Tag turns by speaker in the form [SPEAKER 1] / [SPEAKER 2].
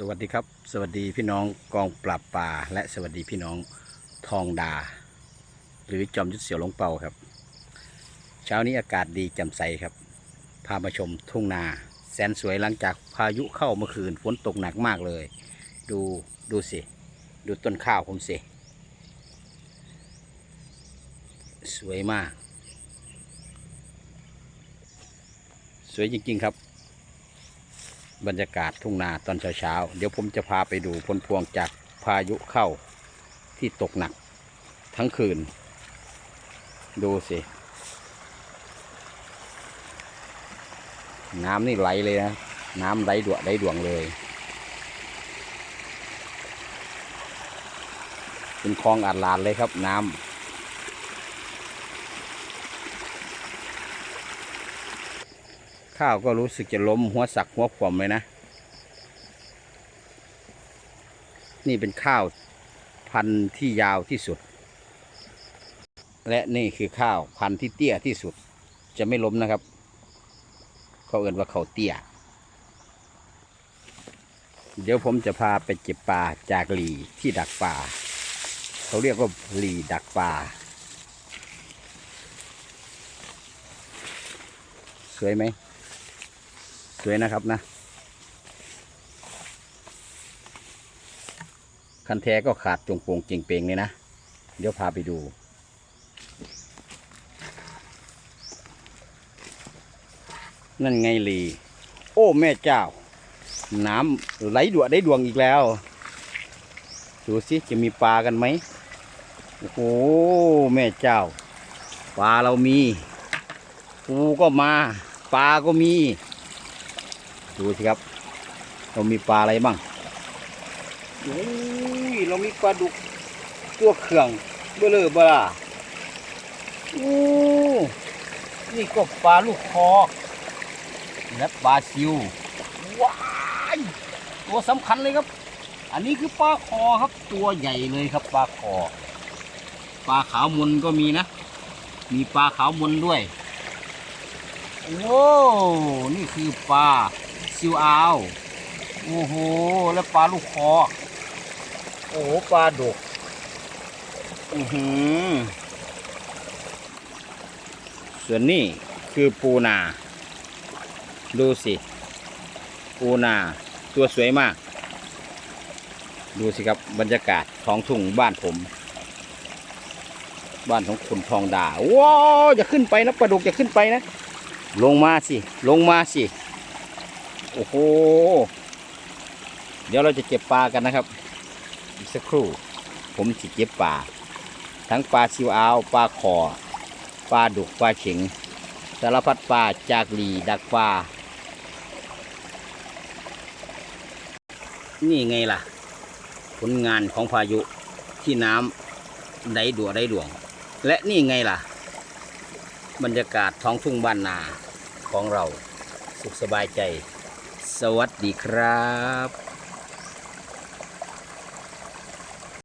[SPEAKER 1] สวัสดีครับ สวัสดีพี่น้องกองปราบป่า และสวัสดีพี่น้องทองดา หรือจอมยุทธเสี่ยวหลงเปาครับ เช้านี้อากาศดีแจ่มใสครับ พามาชมทุ่งนา แสนสวยหลังจากพายุเข้าเมื่อคืนฝนตกหนักมากเลย ดูดูสิ ดูต้นข้าวผมสิ สวยมาก สวยจริงๆครับ บรรยากาศทุ่งนาตอนเช้าๆ เดี๋ยวผมจะพาไปดูผลพวงจากพายุเข้าที่ตกหนักทั้งคืน ดูสิ น้ำนี่ไหลเลยนะ น้ำไหลดวไหลดวงเลย เป็นคลองอาดลาดเลยครับน้ำ ข้าวก็รู้สึกจะล้มหัวสักหัวขวมเลยนะ นี่เป็นข้าวพันธุ์ที่ยาวที่สุด และนี่คือข้าวพันธุ์ที่เตี้ยที่สุด จะไม่ล้มนะครับ เขาเอ่นว่าเขาเตี้ย เดี๋ยวผมจะพาไปเก็บปลาจากหลีที่ดักปลาเขาเรียกว่าหลีดักปลาสวยไหม สวยนะครับนะ คันแท้ก็ขาดจงโปงเก่งเปงเลยนะ เดี๋ยวพาไปดู นั่นไงลี โอ้ แม่เจ้า น้ำไหลดวได้ดวงอีกแล้ว ดูสิ จะมีปลากันไหม โอ้โห แม่เจ้า ปลาเรามี ปูก็มา ปลาก็มี ดูสิครับ เรามีปลาอะไรบ้างโอ้ยเรามีปลาดุกตัวเขื่องเบลอเบล่าโอ้นี่ก็ปลาลูกคอและปลาซิวว้ายตัวสำคัญเลยครับ อันนี้คือปลาคอครับ ตัวใหญ่เลยครับปลาคอ ปลาขาวมนก็มีนะ มีปลาขาวมนด้วย โอ้นี่คือปลา ซิวอาวโอ้โห แล้วปลาลูกคอ โอ้โห ปลาดุก อือหือ ส่วนนี้คือปูนา ดูสิ ปูนา ตัวสวยมาก ดูสิครับบรรยากาศท้องทุ่งบ้านผม บ้านของคุณทองดาว้าวอย่าขึ้นไปนะปลาดุกอย่าขึ้นไปนะ ลงมาสิ ลงมาสิ โอ้โห เดี๋ยวเราจะเก็บปลากันนะครับ อีกสักครู่ ผมจะเก็บปลา ทั้งปลาซิวอาวปลาขอปลาดุกปลาเข็งสารพัดปลาจากหลีดักปลา นี่ไงล่ะ ผลงานของพายุที่น้ำได้ดัวได้ดวง และนี่ไงล่ะ บรรยากาศท้องทุ่งบ้านนาของเราสุขสบายใจ สวัสดีครับ